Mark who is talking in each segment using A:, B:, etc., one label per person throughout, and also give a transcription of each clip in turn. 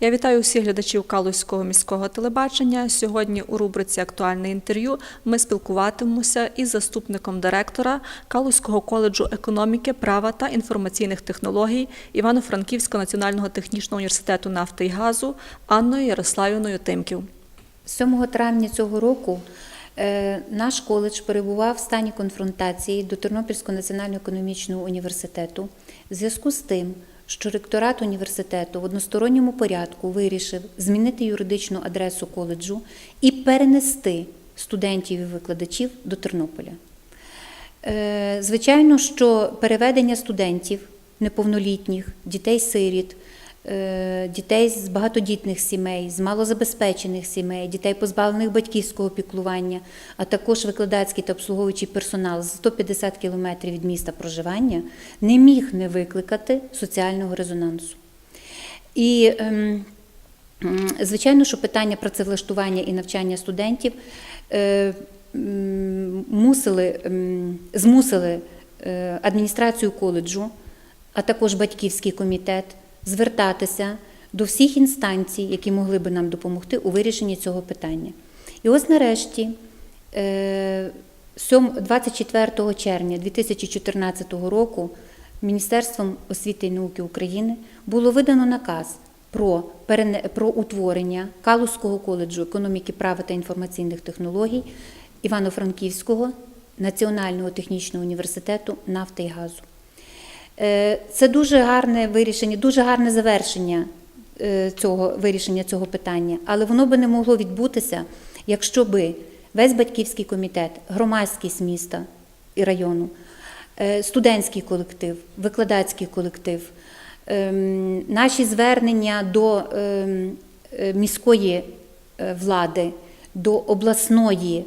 A: Я вітаю усіх глядачів Калузького міського телебачення. Сьогодні у рубриці Актуальне інтерв'ю ми спілкуватимемося із заступником директора Калузького коледжу економіки, права та інформаційних технологій Івано-Франківського національного технічного університету нафти і газу Анною Ярославівною Тимків.
B: 7 травня цього року е, наш коледж перебував в стані конфронтації до Тернопільського національного економічного університету в зв'язку з тим, що ректорат університету в односторонньому порядку вирішив змінити юридичну адресу коледжу і перенести студентів і викладачів до Тернополя. Е, Звичайно, що переведення студентів неповнолітніх, дітей-сиріт, дітей з багатодітних сімей, з малозабезпечених сімей, дітей, позбавлених батьківського піклування, а також викладацький та обслуговуючий персонал з 150 кілометрів від міста проживання не міг не викликати соціального резонансу. І ем, звичайно, що питання працевлаштування і навчання студентів е, мусили, змусили е, адміністрацію коледжу, а також батьківський комітет звертатися до всіх інстанцій, які могли би нам допомогти у вирішенні цього питання. І ось нарешті, е, 24 червня 2014 року Міністерством освіти і науки України було видано наказ про, про утворення Калузького коледжу економіки, права та інформаційних технологій Івано-Франківського національного технічного університету нафти і газу. Е, Це дуже гарне вирішення, дуже гарне завершення е, цього вирішення цього питання, але воно би не могло відбутися, якщо би весь батьківський комітет, громадськість міста і району, е, студентський колектив, викладацький колектив, ем, наші звернення до ем, міської влади, до обласної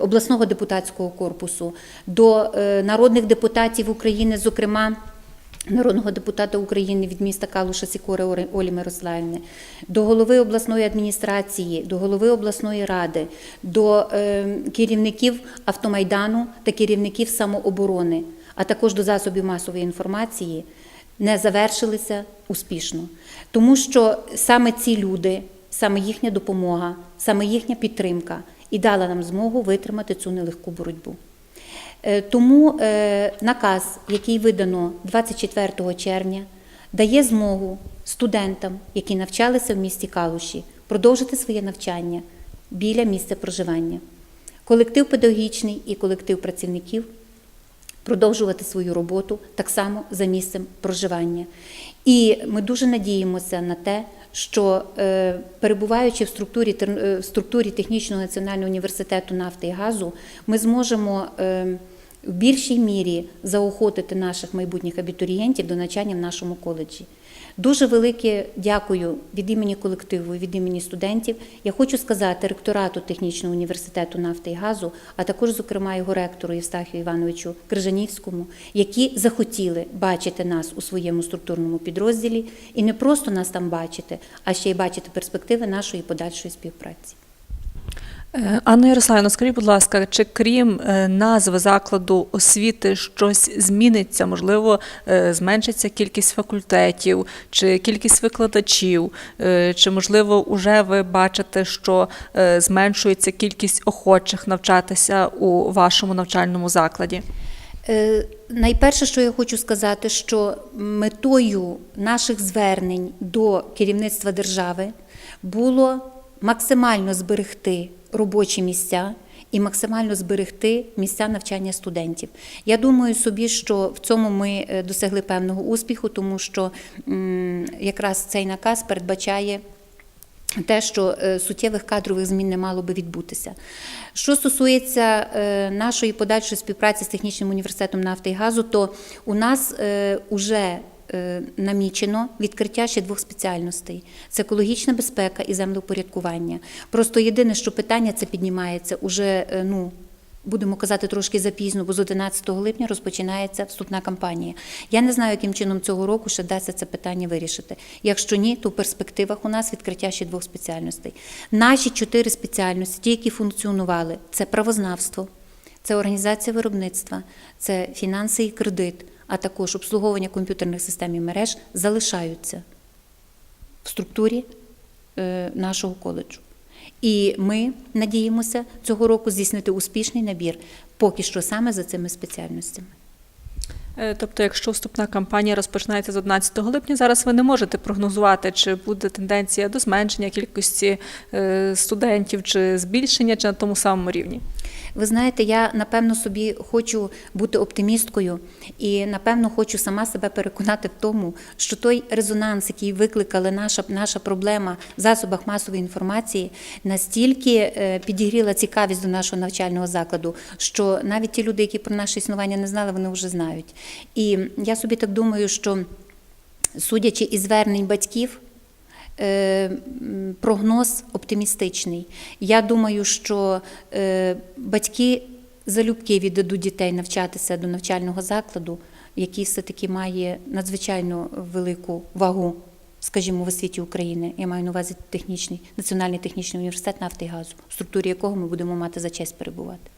B: обласного депутатського корпусу, до е, народних депутатів України, зокрема. Народного депутата України від міста Калуша Сікори Ори- Олі Мирославівни, до голови обласної адміністрації, до голови обласної ради, до е, керівників автомайдану та керівників самооборони, а також до засобів масової інформації, не завершилися успішно. Тому що саме ці люди, саме їхня допомога, саме їхня підтримка і дала нам змогу витримати цю нелегку боротьбу. Е, Тому е, наказ, який видано 24 червня, дає змогу студентам, які навчалися в місті Калуші, продовжити своє навчання біля місця проживання. Колектив педагогічний і колектив працівників продовжувати свою роботу так само за місцем проживання. І ми дуже надіємося на те, що е, перебуваючи в структурі, е, в структурі Технічного національного університету нафти і газу, ми зможемо е, в більшій мірі заохотити наших майбутніх абітурієнтів до навчання в нашому коледжі. Дуже велике дякую від імені колективу, від імені студентів. Я хочу сказати ректорату Технічного університету нафти і газу, а також, зокрема, його ректору Євстахію Івановичу Крижанівському, які захотіли бачити нас у своєму структурному підрозділі і не просто нас там бачити, а ще й бачити перспективи нашої подальшої співпраці.
A: Е, Анна Ярославівна, скажіть, будь ласка, чи крім е, назви закладу освіти щось зміниться? Можливо, е, зменшиться кількість факультетів, чи кількість викладачів, чи можливо вже ви бачите, що зменшується кількість охочих навчатися у вашому навчальному закладі?
B: Найперше, що я хочу сказати, що метою наших звернень до керівництва держави було максимально зберегти робочі місця і максимально зберегти місця навчання студентів. Я думаю собі, що в цьому ми е, досягли певного успіху, тому що якраз цей наказ передбачає те, що е, суттєвих кадрових змін не мало би відбутися. Що стосується е, нашої подальшої співпраці з технічним університетом нафти і газу, то у нас вже намічено відкриття ще двох спеціальностей: це екологічна безпека і землеупорядкування. Просто єдине, що питання це піднімається уже ну. Будемо казати трошки запізно, бо з 11 липня розпочинається вступна кампанія. Я не знаю, яким чином цього року ще вдасться це питання вирішити. Якщо ні, то в перспективах у нас відкриття ще двох спеціальностей. Наші чотири спеціальності, ті, які функціонували, це правознавство, це організація виробництва, це фінанси і кредит, а також обслуговування комп'ютерних систем і мереж залишаються. в структурі е, нашого коледжу. І ми надіємося цього року здійснити успішний набір поки що саме за цими спеціальностями.
A: Е, Тобто, якщо вступна кампанія розпочинається з 11 липня, зараз ви не можете прогнозувати, чи буде тенденція до зменшення кількості е, студентів, чи збільшення, чи на тому самому рівні.
B: Ви знаєте, я напевно собі хочу бути оптимісткою і напевно хочу сама себе переконати в тому, що той резонанс, який викликала наша, наша проблема в засобах масової інформації, настільки е, підігріла цікавість до нашого навчального закладу, що навіть ті люди, які про наше існування не знали, вони вже знають. І я собі так думаю, що судячи із звернень батьків. Е, Прогноз оптимістичний. Я думаю, що е, батьки залюбки віддадуть дітей навчатися до навчального закладу, який все-таки має надзвичайно велику вагу, скажімо, в освіті України. Я маю на увазі технічний, Національний технічний університет нафти і газу, в структурі якого ми будемо мати за честь перебувати.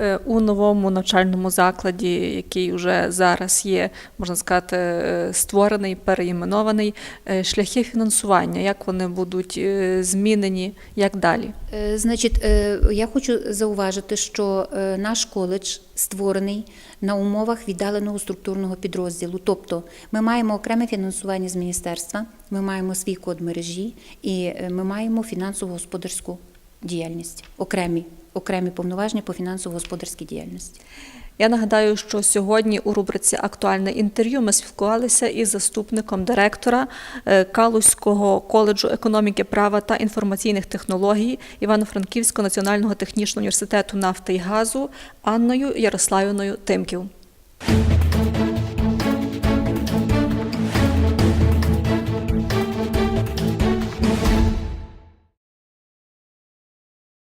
A: Е, У новому навчальному закладі, який вже зараз є, можна сказати, е, створений, переіменований, е, шляхи фінансування, як вони будуть змінені, як далі?
B: Значить, я хочу зауважити, що наш коледж створений на умовах віддаленого структурного підрозділу. Тобто ми маємо окреме фінансування з міністерства, ми маємо свій код мережі і ми маємо фінансово-господарську діяльність, окремі, окремі повноваження по фінансово-господарській діяльності.
A: Я нагадаю, що сьогодні у рубриці Актуальне інтерв'ю ми спілкувалися із заступником директора е, Калузького коледжу економіки, права та інформаційних технологій Івано-Франківського національного технічного університету нафти і газу Анною Ярославівною Тимків.